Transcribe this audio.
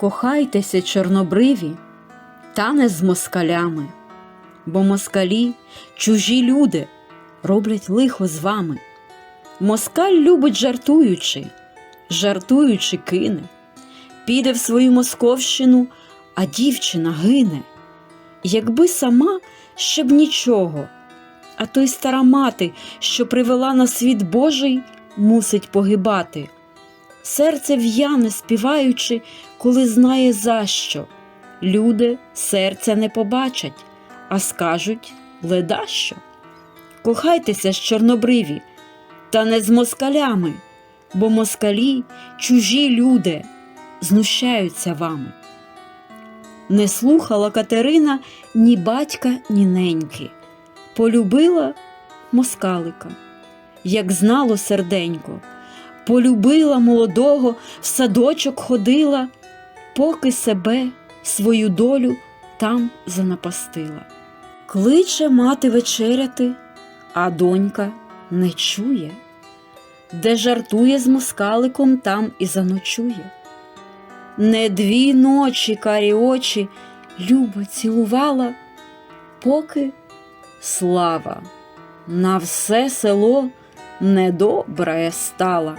Кохайтеся, чорнобриві, та не з москалями, бо москалі, чужі люди, роблять лихо з вами. Москаль любить жартуючи, жартуючи кине, піде в свою московщину, а дівчина гине. Якби сама ще б нічого, а то й стара мати, що привела на світ Божий, мусить погибати. Серце в'яне, співаючи, коли знає за що. Люди серця не побачать, а скажуть леда що. Кохайтеся з чорнобриві, та не з москалями, бо москалі чужі люди знущаються вами. Не слухала Катерина ні батька, ні неньки, полюбила москалика, як знало серденько, полюбила молодого, в садочок ходила, поки себе, свою долю там занапастила. Кличе мати вечеряти, а донька не чує, де жартує з москаликом, там і заночує. Не дві ночі карі очі Люба цілувала, поки слава на все село недобрая стала.